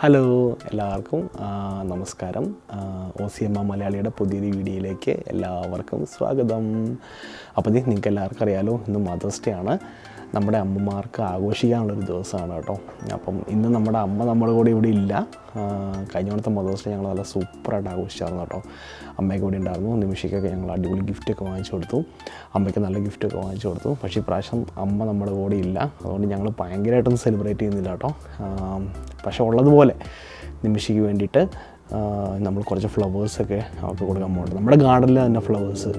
Hello എല്ലാവർക്കും നമസ്കാരം. O C M മലയാളിയുടെ പുതിയൊരു വീഡിയോയിലേക്ക് എല്ലാവർക്കും സ്വാഗതം. അപ്പോൾ നിങ്ങൾക്ക് എല്ലാവർക്കും അറിയാലോ ഇന്ന് മദേഴ്സ് ഡേ ആണ്. നമ്മുടെ അമ്മമാർക്ക് ആഘോഷിക്കാനുള്ളൊരു ദിവസമാണ് കേട്ടോ. അപ്പം ഇന്ന് നമ്മുടെ അമ്മ നമ്മുടെ കൂടെ ഇവിടെ ഇല്ല. കഴിഞ്ഞ കൊണ്ടത്തെ മദേഴ്സ് ഡേ ഞങ്ങൾ നല്ല സൂപ്പറായിട്ട് ആഘോഷിച്ചായിരുന്നു കേട്ടോ. അമ്മയ്ക്ക് കൂടെ ഉണ്ടായിരുന്നു. നിമിഷയ്ക്കൊക്കെ ഞങ്ങൾ അടിപൊളി ഗിഫ്റ്റൊക്കെ വാങ്ങിച്ചു കൊടുത്തു. അമ്മയ്ക്ക് നല്ല ഗിഫ്റ്റൊക്കെ വാങ്ങിച്ചു കൊടുത്തു. പക്ഷേ ഇപ്രാവശ്യം അമ്മ നമ്മുടെ കൂടെ ഇല്ല. അതുകൊണ്ട് ഞങ്ങൾ ഭയങ്കരമായിട്ടൊന്നും സെലിബ്രേറ്റ് ചെയ്യുന്നില്ല കേട്ടോ. പക്ഷേ ഉള്ളതുപോലെ നിമിഷയ്ക്ക് വേണ്ടിയിട്ട് നമ്മൾ കുറച്ച് ഫ്ലവേഴ്സൊക്കെ അവർക്ക് കൊടുക്കാൻ പോകുന്നുണ്ട് നമ്മുടെ ഗാർഡനിൽ തന്നെ ഫ്ലവേഴ്സ്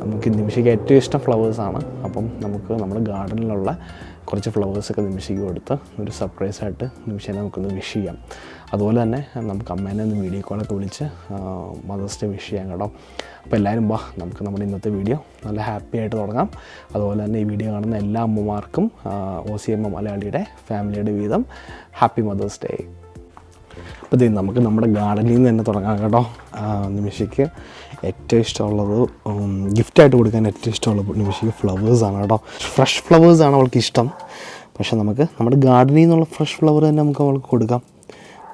നമുക്ക് നിമിഷയ്ക്ക് ഏറ്റവും ഇഷ്ടം ഫ്ലവേഴ്സാണ് അപ്പം നമുക്ക് നമ്മുടെ ഗാർഡനിലുള്ള കുറച്ച് ഫ്ലവേഴ്സൊക്കെ നിമിഷയ്ക്ക് കൊടുത്ത് ഒരു സർപ്രൈസായിട്ട് നിമിഷേനെ നമുക്കൊന്ന് വിഷ് ചെയ്യാം. അതുപോലെ തന്നെ നമുക്ക് അമ്മേനെ ഒന്ന് വീഡിയോ കോളൊക്കെ വിളിച്ച് മദേഴ്സ് ഡേ വിഷ് ചെയ്യാം കേട്ടോ. അപ്പോൾ എല്ലാവരും വാ നമുക്ക് നമ്മുടെ ഇന്നത്തെ വീഡിയോ നല്ല ഹാപ്പി ആയിട്ട് തുടങ്ങാം. അതുപോലെ തന്നെ ഈ വീഡിയോ കാണുന്ന എല്ലാ അമ്മമാർക്കും ഒ സി എം മലയാളിയുടെ ഫാമിലിയുടെ വീതം ഹാപ്പി മദേഴ്സ് ഡേ അപ്പോൾ ഇത് നമുക്ക് നമ്മുടെ ഗാർഡനിൽ നിന്ന് തന്നെ തുടങ്ങാം കേട്ടോ. നിമിഷയ്ക്ക് ഏറ്റവും ഇഷ്ടമുള്ളത് ഗിഫ്റ്റായിട്ട് കൊടുക്കാൻ ഏറ്റവും ഇഷ്ടമുള്ളത് നിമിഷയ്ക്ക് ഫ്ലവേഴ്സാണ് കേട്ടോ. ഫ്രഷ് ഫ്ലവേഴ്സാണ് അവൾക്ക് ഇഷ്ടം. പക്ഷേ നമുക്ക് നമ്മുടെ ഗാർഡനിൽ നിന്നുള്ള ഫ്രഷ് ഫ്ലവർ തന്നെ നമുക്ക് അവൾക്ക് കൊടുക്കാം.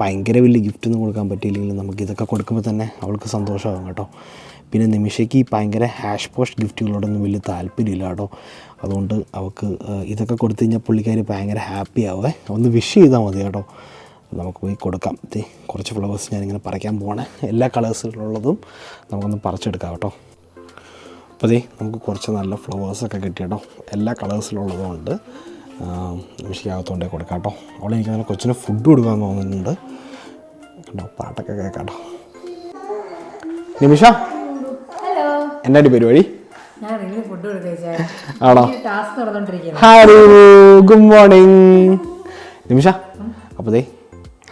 ഭയങ്കര വലിയ ഗിഫ്റ്റ് ഒന്നും കൊടുക്കാൻ പറ്റിയില്ലെങ്കിൽ നമുക്ക് ഇതൊക്കെ കൊടുക്കുമ്പോൾ തന്നെ അവൾക്ക് സന്തോഷമാകും കേട്ടോ. പിന്നെ നിമിഷയ്ക്ക് ഈ ഭയങ്കര ഹാഷ് പോസ്റ്റ് ഗിഫ്റ്റുകളോടൊന്നും വലിയ താല്പര്യമില്ല കേട്ടോ. അതുകൊണ്ട് അവൾക്ക് ഇതൊക്കെ കൊടുത്തു കഴിഞ്ഞാൽ പുള്ളിക്കാരി ഭയങ്കര ഹാപ്പി ആവേ ഒന്ന് വിഷ് ചെയ്താൽ മതി കേട്ടോ. നമുക്ക് പോയി കൊടുക്കാം. ദേ കുറച്ച് ഫ്ലവേഴ്സ് ഞാനിങ്ങനെ പറിക്കാൻ പോവാണ്. എല്ലാ കളേഴ്സിലുള്ളതും നമുക്കൊന്ന് പറിച്ചെടുക്കാം കേട്ടോ. അപ്പോൾ ദേ നമുക്ക് കുറച്ച് നല്ല ഫ്ലവേഴ്സൊക്കെ കിട്ടി കേട്ടോ. എല്ലാ കളേഴ്സിലുള്ളതും ഉണ്ട്. മിഷിക്കകത്തോണ്ടേ കൊടുക്കാം കേട്ടോ. അവിടെ എനിക്ക് നല്ല കൊച്ചിന് ഫുഡ് കൊടുക്കാൻ തോന്നുന്നുണ്ട്. കേട്ടോ പാട്ടൊക്കെ കേൾക്കാം കേട്ടോ. നിമിഷ എന്നാടി പരിപാടി? ആണോ? ഹലോ ഗുഡ് മോർണിംഗ് നിമിഷ അപ്പോൾ ദേ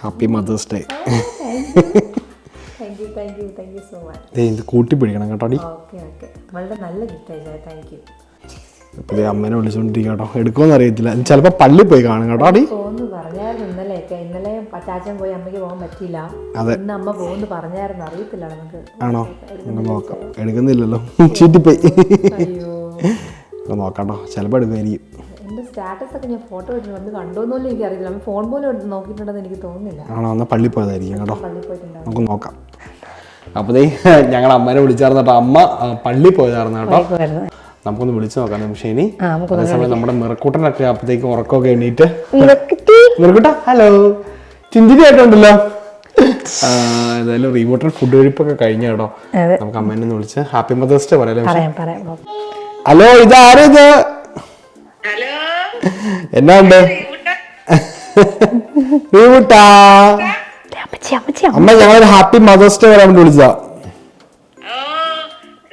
happy mother's day thank you thank you thank you so much ഇത് കൂട്ടി പിടിക്കണം കേട്ടോടി ഓക്കെ ഓക്കെ വളരെ നല്ല താങ്ക് യു അപ്പോൾ അമ്മേനെ വിളിച്ചുകൊണ്ടിരിക്കുക കേട്ടോ. എടുക്കുമെന്ന് അറിയത്തില്ല. ചിലപ്പോൾ പള്ളി പോയി കാണും കേട്ടോ അടി പോകുന്നു പറഞ്ഞായിരുന്നു ഇന്നലെയൊക്കെ ഇന്നലെ പോയി അമ്മയ്ക്ക് പോകാൻ പറ്റിയില്ല. അതെ. ഇന്ന് അമ്മ പോകുന്നു പറഞ്ഞായിരുന്നു. അറിയത്തില്ല നമുക്ക്. ആണോ? നോക്കാം. എടുക്കുന്നില്ലല്ലോ. ചീറ്റിപ്പോയി. അയ്യോ നോക്കാം കേട്ടോ. ചിലപ്പോൾ എടുക്കുമായിരിക്കും. എന്റെ സ്റ്റാറ്റസ് ഒക്കെ ഞാൻ ഫോട്ടോ ഇട്ടിട്ട് വന്ന് കണ്ടോന്നൊന്നും എനിക്ക് അറിയില്ല ഫോൺ പോലും എടുത്ത് നോക്കിയിട്ടുണ്ടെന്ന് എനിക്ക് തോന്നുന്നില്ല. ആണോ? എന്നാൽ പള്ളി പോയതായിരിക്കും കേട്ടോ. പള്ളി പോയിട്ടുണ്ടാവും. നമുക്ക് നോക്കാം. അപ്പോൾ ദേ ഞങ്ങൾ അമ്മേനെ വിളിച്ചായിരുന്നു കേട്ടോ. അമ്മ പള്ളി പോയതായിരുന്നു കേട്ടോ. നമുക്കൊന്ന് വിളിച്ചു നോക്കാം നിമിഷം ഇനി ആ നമുക്കൊന്ന് അതേസമയം നമ്മുടെ മിറക്കൂട്ടനൊക്കെ അപ്പത്തേക്ക് ഉറക്കമൊക്കെ എണീറ്റ്. മിറക്കൂട്ട ഹലോ. ചിന്തിരി ആയിട്ടുണ്ടല്ലോ. ആ, ഏതായാലും റീമോട്ടർ ഫുഡ് കഴിപ്പൊക്കെ കഴിഞ്ഞ കേട്ടോ. നമുക്ക് അമ്മേനെ വിളിച്ച് ഹാപ്പി മദേഴ്സ് ഡേ പറയാം ഹലോ ഇത് ആരിത് ഹലോ എന്നാ ഉണ്ട്? അമ്മ. ഞങ്ങളൊരു ഹാപ്പി മദേഴ്സ് ഡേ വരാൻ വേണ്ടി വിളിച്ചതാ.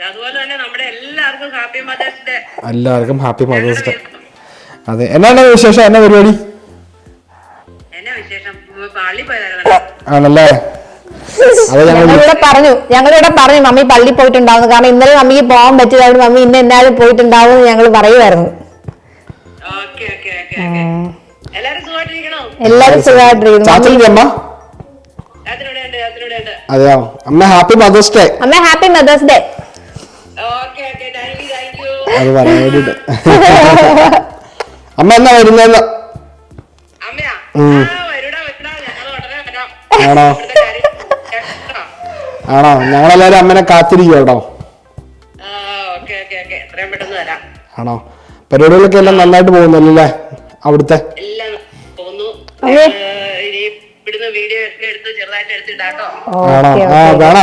അതുപോലെ തന്നെ നമ്മുടെ എല്ലാവർക്കും ഹാപ്പി മദേഴ്സ് ഡേ. എല്ലാവർക്കും ഹാപ്പി മദേഴ്സ് ഡേ. അതെ എന്നാണ് വിശേഷം? എന്നാ പരിപാടി? ആണല്ലേ? ഞങ്ങളിവിടെ പറഞ്ഞു. ഞങ്ങളിവിടെ പറഞ്ഞു മമ്മി പള്ളി പോയിട്ടുണ്ടാവുന്നു. കാരണം ഇന്നലെ മമ്മിക്ക് പോകാൻ പറ്റില്ല മമ്മി ഇന്ന് എന്നാലും പോയിട്ടുണ്ടാവും എന്ന് ഞങ്ങൾ പറയുമായിരുന്നു. എല്ലാരും സുഖമായിട്ടിരിക്കുന്നു. അതെയോ? അമ്മ ഹാപ്പി മദേഴ്സ് ഡേ. അമ്മ ഹാപ്പി മദേഴ്സ് ഡേ. അത് പറയാൻ വേണ്ടിട്ട്. അമ്മ എന്നാ വരുന്നതെന്ന്? അമ്മയാ? ആ വരൂടാ വരൂടാ. ഞങ്ങൾ ഉടനെ വരാം. ആണോ? ആണോ? ഞങ്ങളെല്ലാരും അമ്മനെ കാത്തിരിക്കോട്ടോ ആണോ? പരിപാടികളൊക്കെ എല്ലാം നന്നായിട്ട് പോകുന്നല്ലേ? അല്ലേ അവിടുത്തെ?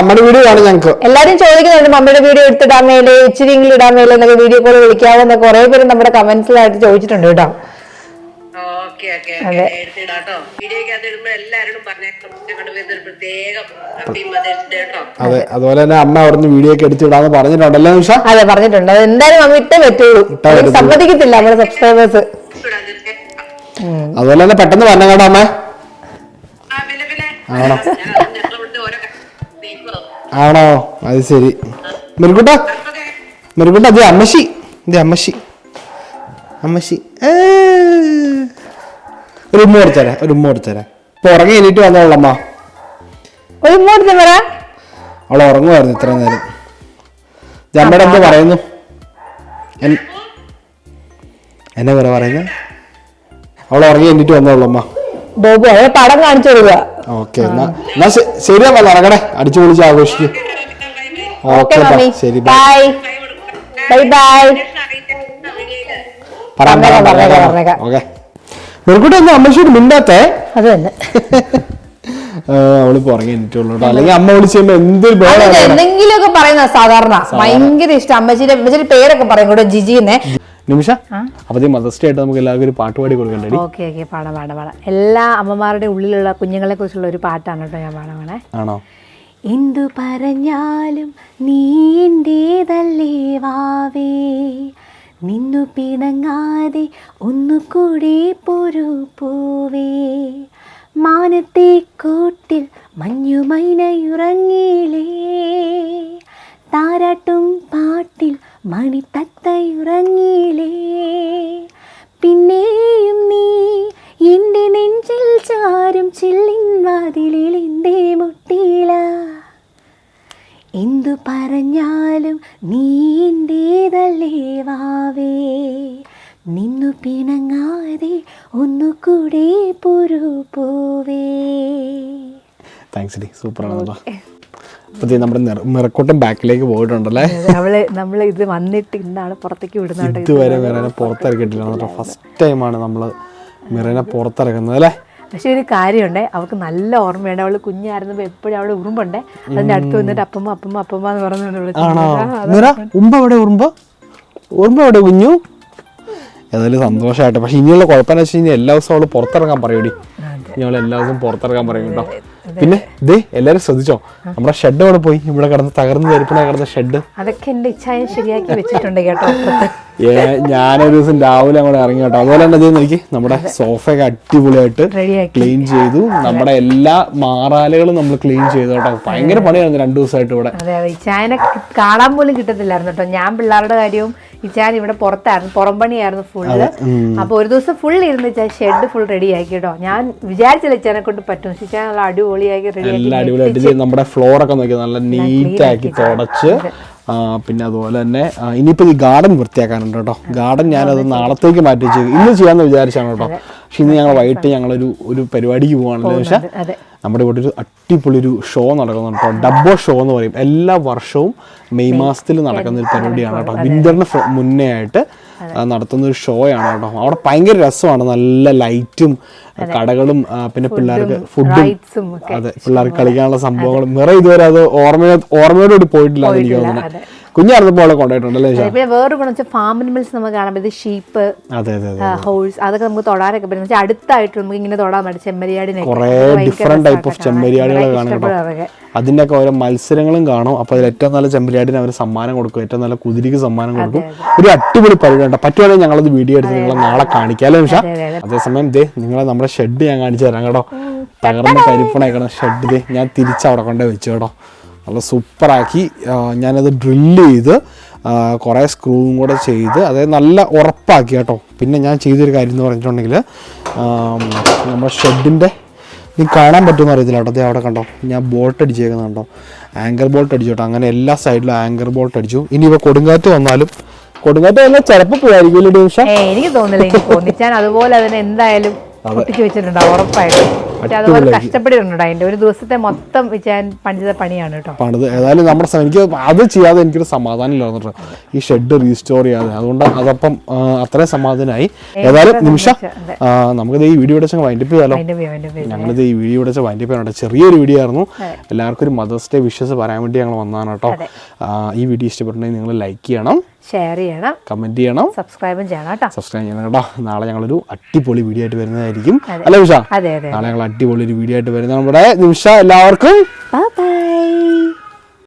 അമ്മയുടെ വീഡിയോ ആണ് ഞങ്ങൾക്ക്. എല്ലാരും ചോദിക്കുന്നുണ്ട് മമ്മിയുടെ വീഡിയോ എടുത്തിടാൻ മേലെ ഇച്ചിരിയെങ്കിലും ഇടാൻ മേലെ എന്നൊക്കെ വീഡിയോ കോൾ വിളിക്കാവോ? എന്നൊക്കെ കുറെ പേര് നമ്മുടെ കമന്റ്സിലായിട്ട് ചോദിച്ചിട്ടുണ്ട് കേട്ടോ. അതെ. അതുപോലെ തന്നെ അമ്മ അവിടുന്ന് വീഡിയോ ഒക്കെ എടുത്തിടാന്ന് പറഞ്ഞിട്ടുണ്ടല്ലോ നിമിഷം? അതെ പറഞ്ഞിട്ടുണ്ട്. അത് എന്തായാലും മമ്മി ഇട്ടേ പറ്റുള്ളൂ. സമ്മതിക്കത്തില്ല നമ്മുടെ സബ്സ്ക്രൈബേഴ്സ്. അതുപോലെ തന്നെ പെട്ടെന്ന് പറഞ്ഞ കേട്ടോ അമ്മ. ആണോ? ആണോ? അത് ശരി. മെരുക്കുട്ട മെരുക്കുട്ട അതെ അമ്മശി. അതെ അമ്മശി. അമ്മശി. ഒരു ഉമ്മ കൊടുത്തരാ ഒരു ഉമ്മ കൊടുത്തരാ ഇപ്പൊ ഉറങ്ങി എണീറ്റ് വന്നോളമ്മ ഒരു ഇങ്ങോട്ട് പറ അവൾ ഉറങ്ങുമായിരുന്നു ഇത്ര നേരം. ഇത് അമ്മയുടെ എന്ത് പറയുന്നു. എന്നെ പറ പറയുന്നത് അവൾ ഉറങ്ങി എന്നിട്ട് വന്നോളൂ അമ്മ. ബോബു അവളെ പടം കാണിച്ചു കൊടുക്കുക ഓക്കെ എന്നാ എന്നാ ശരി അമ്മ നടക്കണേ. അടിച്ചു പൊളിച്ച് ആഘോഷിക്കും. ഓക്കെ ശരി ബൈ ബൈ ബൈ പറഞ്ഞേക്കാം, പറഞ്ഞേക്കാം. ഓക്കെ. മെറുക്കൂട്ടെ എന്താ അമ്മച്ചോട് മിണ്ടാത്തേ? അത് തന്നെ. അവൾ പുറകെ എനിക്കുള്ളൂ അല്ലെങ്കിൽ അമ്മ വിളിച്ച് എന്തൊരു എന്തെങ്കിലുമൊക്കെ പറയുന്ന സാധാരണ. ഭയങ്കര ഇഷ്ടം. അമ്മച്ചിയുടെ അമ്മച്ചിയുടെ പേരൊക്കെ പറയും. കൂടെ ജിജിന്നെ. നിമിഷ? അപ്പൊ മദർസ് ഡേ ആയിട്ട് നമുക്ക് എല്ലാവർക്കും ഒരു പാട്ട് പാടി കൊടുക്കണ്ടേ ഓക്കെ ഓക്കെ. പാടാം പാടാം പാടാം. എല്ലാ അമ്മമാരുടെ ഉള്ളിലുള്ള കുഞ്ഞുങ്ങളെ കുറിച്ചുള്ള ഒരു പാട്ടാണ് കേട്ടോ ഞാൻ പാടാണേ ആണോ? എന്തു പറഞ്ഞാലും നീ എന്റേതല്ലേ വാവേ? നിന്നു പിണങ്ങാതെ ഒന്നുകൂടി പൊരു പൂവേ. മാനത്തെ കൂട്ടിൽ മഞ്ഞുമൈനയുറങ്ങിലേ താരാട്ടും പാട്ടിൽ മണിത്തത്തയുറങ്ങിലേ പിന്നെയും നീ എന്റെ നെഞ്ചിൽ ചാരും ചില്ലിൻ വാതിലിൽ എന്റെ മുട്ടിയില എന്തു പറഞ്ഞാലും നീ എന്റേതല്ലേ വാവേ? നിന്നു പിണങ്ങാതെ ഒന്നുകൂടെ പൊരു പോവേ താങ്ക്സ് ഡി സൂപ്പർ ആണ് കേട്ടോ അപ്പൊ ദേ നമ്മുടെ മിറക്കോട്ടം ബാക്കിലേക്ക് പോയിട്ടുണ്ടല്ലേ അവൾ നമ്മൾ ഇത് വന്നിട്ട് ഇന്നാണ് പുറത്തേക്ക് വിടുന്നത് ഇതുവരെ മിറനെ പുറത്തിറക്കിയിട്ടില്ല. കേട്ടോ ഫസ്റ്റ് ടൈമാണ് നമ്മൾ മിറനെ പുറത്തിറക്കുന്നത് അല്ലേ? പക്ഷെ ഒരു കാര്യമുണ്ട്. അവൾക്ക് നല്ല ഓർമ്മയുണ്ട്. അവൾ കുഞ്ഞായിരുന്നപ്പോ എപ്പോഴും അവൾ ഉറുമ്പുണ്ട്. അതിന്റെ അടുത്ത് വന്നിട്ട് അപ്പമ്മ അപ്പമ്മ അപ്പമ്മ എന്ന് മിറ ഉമ്പ എവിടെ ഉറുമ്പ്? ഉറുമ്പ് എവിടെ കുഞ്ഞു? ഏതായാലും സന്തോഷമായിട്ട് പക്ഷെ ഇനിയുള്ള കുഴപ്പമെന്ന് വെച്ച് കഴിഞ്ഞാൽ എല്ലാ ദിവസവും അവൾ പുറത്തിറങ്ങാൻ പറയൂടി. ഇനി അവൾ എല്ലാ ദിവസവും പുറത്തിറങ്ങാൻ പറയും കേട്ടോ. പിന്നെ ഇതേ എല്ലാരും ശ്രദ്ധിച്ചോ? നമ്മുടെ ഷെഡ് അവിടെ പോയി? ഇവിടെ കടന്ന് തകർന്ന് തരിപ്പണ കിടന്ന ഷെഡ് അതൊക്കെ എന്റെ ഇച്ഛായം ശരിയാക്കി വെച്ചിട്ടുണ്ട് കേട്ടോ ഞാനൊരു ദിവസം രാവിലെ അങ്ങോട്ട് ഇറങ്ങി കേട്ടോ. അതുപോലെ തന്നെ എനിക്ക് നമ്മുടെ സോഫയൊക്കെ അടിപൊളിയായിട്ട് ക്ലീൻ ചെയ്തു. നമ്മുടെ എല്ലാ മാറാലുകളും നമ്മൾ ക്ലീൻ ചെയ്തു കേട്ടോ. ഭയങ്കര പണിയായിരുന്നു രണ്ടു ദിവസമായിട്ട് ഇവിടെ. കാണാൻ പോലും കിട്ടത്തില്ലായിരുന്നു കേട്ടോ. ഞാൻ പിള്ളേരുടെ കാര്യവും ഇച്ചാൻ ഇവിടെ പുറത്തായിരുന്നു. പുറം പണിയായിരുന്നു ഫുള്ള് അപ്പൊ ഒരു ദിവസം ഫുൾ ഇരുന്ന് ഇച്ചാൻ ഷെഡ് ഫുൾ റെഡി ആക്കി കേട്ടോ ഞാൻ വിചാരിച്ചില്ല ഇച്ചാനെ കൊണ്ട് പറ്റും. ഇച്ചാൻ നല്ല അടിപൊളിയാക്കി റെഡി റെഡിയാക്കി നമ്മുടെ ഫ്ലോർ ഒക്കെ നോക്കി നല്ല നീറ്റ് ആക്കി തുടച്ച്. പിന്നെ അതുപോലെ തന്നെ ഇനിയിപ്പോ ഈ ഗാർഡൻ വൃത്തിയാക്കാനുണ്ട് കേട്ടോ. ഗാർഡൻ ഞാനത് നാളത്തേക്ക് മാറ്റി ഇന്ന് ചെയ്യാന്ന് വിചാരിച്ചാണ് കേട്ടോ. പക്ഷെ ഇന്ന് ഞങ്ങൾ വൈകിട്ട് ഞങ്ങളൊരു ഒരു പരിപാടിക്ക് പോവാണല്ലോ പക്ഷേ നമ്മുടെ ഇവിടെ ഒരു അടിപൊളി ഒരു ഷോ നടക്കുന്നുണ്ട് കേട്ടോ ഡബ്ബോ ഷോ എന്ന് പറയും. എല്ലാ വർഷവും മെയ് മാസത്തിൽ നടക്കുന്ന ഒരു പരിപാടിയാണ് കേട്ടോ വിന്ററിന് മുന്നേ ആയിട്ട് നടത്തുന്ന ഒരു ഷോ ആണ് കേട്ടോ അവിടെ ഭയങ്കര രസമാണ്. നല്ല ലൈറ്റും കടകളും പിന്നെ പിള്ളേർക്ക് ഫുഡും അതെ പിള്ളേർക്ക് കളിക്കാനുള്ള സംഭവങ്ങളും. നിറ ഇതുവരെ അത് ഓർമ്മയോ ഓർമ്മയോടുകൂടി പോയിട്ടില്ല എന്ന് എനിക്ക് തോന്നുന്നത് കുഞ്ഞായിരുന്നപ്പോൾ അവളെ കൊണ്ടായിട്ടുണ്ടല്ലേ പിന്നെ വേറൊരു ഗുണം വെച്ചാൽ ഫാം അനിമൽസ് നമുക്ക് കാണാം പറ്റും ഷീപ്പ് ഹോഴ്സ് അതൊക്കെ നമുക്ക് തൊടാനൊക്കെ പറ്റും. പക്ഷെ അടുത്തായിട്ട് നമുക്ക് ഇങ്ങനെ തൊടാൻ പറ്റും. ചെമ്മരിയാടിനെ കുറേ ഡിഫറെന്റ് ടൈപ്പ് ഓഫ് ചെമ്മരിയാടികളെ കാണും കേട്ടോ. അതിന്റെ ഒക്കെ ഓരോ മത്സരങ്ങളും കാണും. അപ്പോൾ അതിൽ ഏറ്റവും നല്ല ചെമ്പരിയാടിന് അവർ സമ്മാനം കൊടുക്കും. ഏറ്റവും നല്ല കുതിരിക്ക് സമ്മാനം കൊടുക്കും. ഒരു അടിപൊളി പരിപാടി പറ്റുവാണെങ്കിൽ ഞങ്ങളത് വീഡിയോ എടുത്ത് നിങ്ങളെ നാളെ കാണിക്കാം. അല്ലേ നിമിഷ അതെ, അതെ. അതേസമയം ദേ നിങ്ങളെ നമ്മുടെ ഷെഡ് ഞാൻ കാണിച്ചു തരാം കേട്ടോ. തകർന്ന് കരിപ്പണയക്കണം ഷെഡ് ദേ ഞാൻ തിരിച്ചവിടെ കൊണ്ടേ വെച്ചു കേട്ടോ. നല്ല സൂപ്പറാക്കി. ഞാനത് ഡ്രില്ല് ചെയ്ത് കുറേ സ്ക്രൂവും കൂടെ ചെയ്ത് അതായത് നല്ല ഉറപ്പാക്കി കേട്ടോ. പിന്നെ ഞാൻ ചെയ്തൊരു കാര്യം എന്ന് പറഞ്ഞിട്ടുണ്ടെങ്കിൽ നമ്മുടെ ഷെഡിന്റെ നീ കാണാൻ പറ്റുമെന്ന് അറിയത്തില്ല കേട്ടോ. ദേ അവിടെ കണ്ടോ? ഞാൻ ബോട്ട് അടിച്ചേക്കുന്നത് കണ്ടോ? ആങ്കർ ബോൾട്ട് അടിച്ചു കേട്ടോ. അങ്ങനെ എല്ലാ സൈഡിലും ആങ്കർ ബോൾട്ട് അടിച്ചു. ഇനി ഇപ്പോൾ കൊടുങ്കാറ്റ് വന്നാലും കൊടുങ്കാറ്റ് വന്നാൽ ചിലപ്പോൾ പോയായിരിക്കും എനിക്ക് തോന്നുന്നില്ല. അതുപോലെ അതിനെ എന്തായാലും വെച്ചിട്ടുണ്ടാവും. ഉറപ്പായിട്ടും. പക്ഷെ അതുപോലെ കഷ്ടപ്പെട്ടിട്ടുണ്ട് അതിന്റെ ഒരു ദിവസത്തെ മൊത്തം പണിത പണിയാണ് കേട്ടോ. പണിത്. ഏതായാലും നമ്മുടെ എനിക്ക് അത് ചെയ്യാതെ എനിക്കൊരു സമാധാനം ഇല്ല ഈ ഷെഡ് റീസ്റ്റോർ ചെയ്യാതെ. അതുകൊണ്ട് അതപ്പം അത്രയും സമാധാനമായി ഏതായാലും നിമിഷ നമുക്ക് ഈ വീഡിയോ വെച്ച് വൈൻഡപ്പ് ചെയ്യാലോ? ഞങ്ങളിത് ഈ വീഡിയോ വെച്ച് വൈൻഡപ്പ് ചെയ്യാനുണ്ട് ചെറിയൊരു വീഡിയോ ആയിരുന്നു. എല്ലാവർക്കും ഒരു മദേഴ്സ് ഡേ വിഷസ് പറയാൻ വേണ്ടി ഞങ്ങൾ വന്നതാണ് കേട്ടോ. ഈ വീഡിയോ ഇഷ്ടപ്പെട്ടുണ്ടെങ്കിൽ നിങ്ങൾ ലൈക്ക് ചെയ്യണം. ഷെയർ ചെയ്യണം. കമന്റ് ചെയ്യണം. സബ്സ്ക്രൈബും ചെയ്യണം കേട്ടോ. സബ്സ്ക്രൈബ് ചെയ്യണം കേട്ടോ. നാളെ ഞങ്ങളൊരു അടിപൊളി വീഡിയോ ആയിട്ട് വരുന്നതായിരിക്കും. അല്ലേ ഉഷ? അതെ അതെ നാളെ ഞങ്ങൾ അടിപൊളി ഒരു വീഡിയോ ആയിട്ട് വരുന്ന നമ്മുടെ നിമിഷ എല്ലാവർക്കും